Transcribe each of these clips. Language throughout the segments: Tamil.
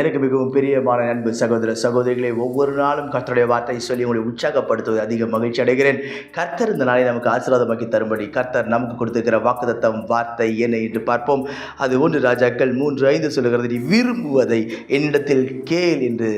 எனக்கு மிகவும் பிரியமான அன்பு சகோதர சகோதரிகளை ஒவ்வொரு நாளும் கர்த்தருடைய வார்த்தை சொல்லி உங்களை உற்சாகப்படுத்துவது அதிக மகிழ்ச்சி அடைகிறேன். கர்த்தர் இந்த நாளை நமக்கு ஆசீர்வாதமாக்கி தரும்படி கர்த்தர் நமக்கு கொடுத்திருக்கிற வாக்குதத்தம் வார்த்தை என்ன என்று பார்ப்போம். அது ஒன்று ராஜாக்கள் மூன்று ஐந்து சொல்லுகிறது நீ விரும்புவதை என்னிடத்தில் கேள் என்று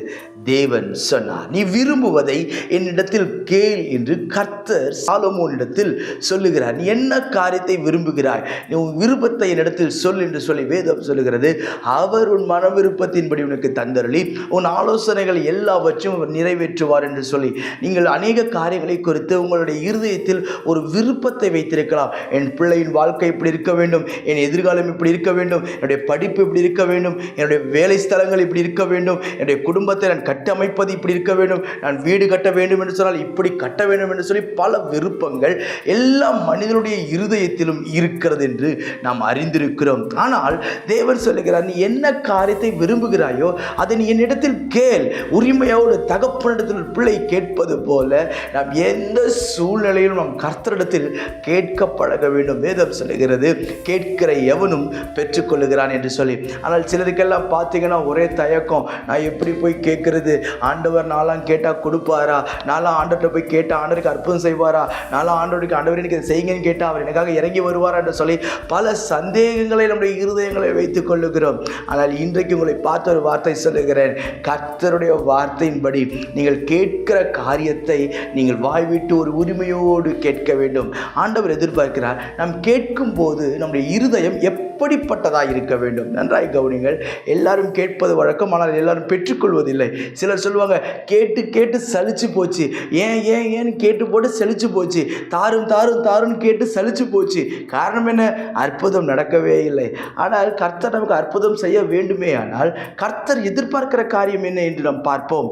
தேவன் சொன்னார். நீ விரும்புவதை என்னிடத்தில் கேள் என்று கர்த்தர் சாலமோனிடத்தில் சொல்லுகிறார். நீ என்ன காரியத்தை விரும்புகிறாய்? நீ உன் விருப்பத்தை என்னிடத்தில் சொல் என்று சொல்லி வேதம் சொல்லுகிறது. அவர் உன் மன விருப்பத்தின்படி உனக்கு தந்தருளி உன் ஆலோசனைகள் எல்லாவற்றையும் அவர் நிறைவேற்றுவார் என்று சொல்லி நீங்கள் அநேக காரியங்களை குறித்து உங்களுடைய இருதயத்தில் ஒரு விருப்பத்தை வைத்திருக்கலாம். என் பிள்ளையின் வாழ்க்கை இப்படி இருக்க வேண்டும் என் எதிர்காலம் இப்படி இருக்க வேண்டும் என்னுடைய படிப்பு இப்படி இருக்க வேண்டும் என்னுடைய வேலை ஸ்தலங்கள் இப்படி இருக்க வேண்டும் என்னுடைய குடும்பத்தை நான் கட்டமைப்பது இப்படி இருக்க வேண்டும். நான் வீடு கட்ட வேண்டும் என்று சொன்னால் இப்படி கட்ட வேண்டும் என்று சொல்லி பல விருப்பங்கள் எல்லா மனிதனுடைய இருதயத்திலும் இருக்கிறது என்று நாம் அறிந்திருக்கிறோம். ஆனால் தேவன் சொல்லுகிறார் நீ என்ன காரியத்தை விரும்புகிறாயோ அதை நீ என்னிடத்தில் கேள். உரிமையோடு தகப்பனிடத்தில் பிள்ளை கேட்பது போல நாம் எந்த சூழ்நிலையிலும் நாம் கர்த்தரிடத்தில் கேட்க பழக வேண்டும். வேதம் சொல்லுகிறது கேட்கிற எவனும் பெற்றுக்கொள்ளுகிறான் என்று சொல்லி. ஆனால் சிலருக்கெல்லாம் பார்த்தீங்கன்னா ஒரே தயக்கம் நான் எப்படி போய் கேட்கறது? ஆண்டவர் நாளாம் கேட்டால் கொடுப்பாரா? நாளாம் ஆண்டவர்கிட்ட போய் கேட்டால் ஆண்டவருக்கு அற்புதம் செய்வாரா? நாளாம் ஆண்டவருக்கு ஆண்டவர் எனக்கு இதை செய்யுங்கன்னு கேட்டால் அவர் எனக்காக இறங்கி வருவாரா என்று சொல்லி பல சந்தேகங்களை நம்முடைய இருதயங்களை வைத்துக் கொள்ளுகிறோம். ஆனால் இன்றைக்கு உங்களை பார்த்த ஒரு வார்த்தை சொல்லுகிறேன். கர்த்தருடைய வார்த்தையின்படி நீங்கள் கேட்கிற காரியத்தை நீங்கள் வாய்விட்டு ஒரு உரிமையோடு கேட்க வேண்டும். ஆண்டவர் எதிர்பார்க்கிறார். நாம் கேட்கும் போது நம்முடைய இருதயம் எப்படிப்பட்டதாக இருக்க வேண்டும்? நன்றாய் கவனிங்கள் எல்லாரும் கேட்பது வழக்கம் ஆனால் எல்லாரும் பெற்றுக்கொள்வதில்லை. சிலர் சொல்லுவாங்க கேட்டு கேட்டு சலிச்சு போச்சு. ஏன் ஏன் ஏன்னு கேட்டு போட்டு சலிச்சு போச்சு. தாரும் தாரும் தாருன்னு கேட்டு சலிச்சு போச்சு. காரணம் என்ன? அற்புதம் நடக்கவே இல்லை. ஆனால் கர்த்தர் நமக்கு அற்புதம் செய்ய வேண்டுமே ஆனால் கர்த்தர் எதிர்பார்க்கிற காரியம் என்ன என்று நாம் பார்ப்போம்.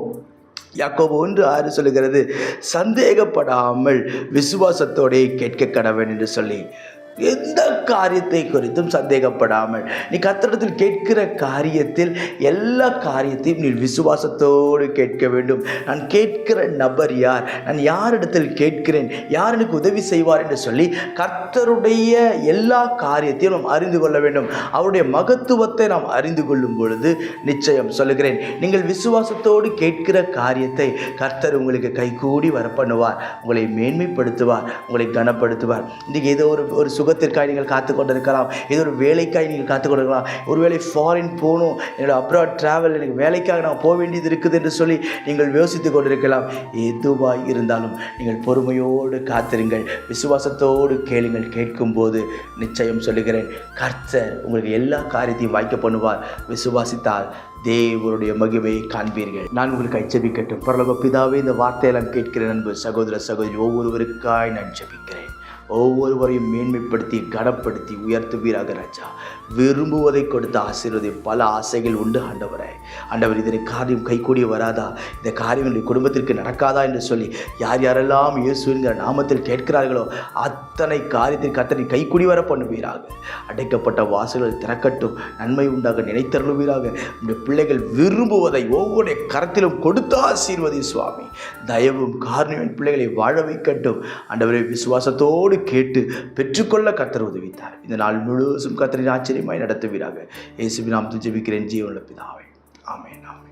யாக்கோபு ஒன்று ஆறு சொல்லுகிறது சந்தேகப்படாமல் விசுவாசத்தோடே கேட்க கடவன் என்று சொல்லி. எந்த காரியத்தை குறித்தும் சந்தேகப்படாமல் நீ கத்திரத்தில் கேட்கிற காரியத்தில் எல்லா காரியத்தையும் நீ விசுவாசத்தோடு கேட்க வேண்டும். நான் கேட்கிற நபர் யார்? நான் யாரிடத்தில் கேட்கிறேன்? யார் எனக்கு உதவி செய்வார் என்று சொல்லி கர்த்தருடைய எல்லா காரியத்தையும் நாம் அறிந்து கொள்ள வேண்டும். அவருடைய மகத்துவத்தை நாம் அறிந்து கொள்ளும் பொழுது நிச்சயம் சொல்லுகிறேன். நீங்கள் விசுவாசத்தோடு கேட்கிற காரியத்தை கர்த்தர் உங்களுக்கு கைகூடி வர பண்ணுவார் உங்களை மேன்மைப்படுத்துவார். உங்களை கனப்படுத்துவார். இன்றைக்கு ஏதோ ஒரு ஒரு சுகத்திற்காக நீங்கள் காத்து கொண்டிருக்கலாம். ஏதோ ஒரு வேலைக்காக நீங்கள் காத்து கொண்டிருக்கலாம். ஒருவேளை ஃபாரின் போகணும். என்னோடய அப்ராட் ட்ராவல் எனக்கு வேலைக்காக நான் போக வேண்டியது இருக்குது என்று சொல்லி நீங்கள் யோசித்து கொண்டிருக்கலாம். எதுவாக இருந்தாலும் நீங்கள் பொறுமையோடு காத்திருங்கள். விசுவாசத்தோடு கேளுங்கள். கேட்கும்போது நிச்சயம் சொல்லுகிறேன். கர்த்தர் உங்களுக்கு எல்லா காரியத்தையும் வாய்க்க பண்ணுவார். விசுவாசித்தால் தேவருடைய மகிமையை காண்பீர்கள். நான் உங்களுக்கு ஜெபிக்கட்டும் பரலோக பிதாவே இந்த வார்த்தையெல்லாம் கேட்கிற அன்பு. சகோதர சகோதரி ஒவ்வொருவருக்காய் நான் ஜபிக்கிறேன். ஒவ்வொருவரையும் மேன்மைப்படுத்தி கனப்படுத்தி உயர்த்துவீராக ராஜா. விரும்புவதை கொடுத்த ஆசீர்வதி பல ஆசைகள் உண்டு ஆண்டவரே. ஆண்டவர் இதனை காரியம் கைகூடி வராதா? இந்த காரியம் என்னுடைய குடும்பத்திற்கு நடக்காதா என்று சொல்லி யார் யாரெல்லாம் இயேசுங்கிற நாமத்தில் கேட்கிறார்களோ அத்தனை காரியத்திற்கு அத்தனை கைகூடி வர பண்ணுவீராக. அடைக்கப்பட்ட வாசல்கள் திறக்கட்டும் நன்மை உண்டாக நினைத்தருளுவீராக. இந்த பிள்ளைகள் விரும்புவதை ஒவ்வொரு கரத்திலும் கொடுத்து ஆசீர்வதி சுவாமி. தயவும் காரணம் பிள்ளைகளை வாழ வைக்கட்டும். ஆண்டவரை விசுவாசத்தோடு கேட்டு பெற்றுக்கொள்ள கத்தர் உதவித்தார். இந்த நாள் முழுவதும் கத்தரின் ஆச்சரியமாய் நடத்துவீராக. இயேசுவின் நாம் ஜெபிக்கிறேன். ஜீவனுள்ள பிதாவை. ஆமேன் ஆமேன்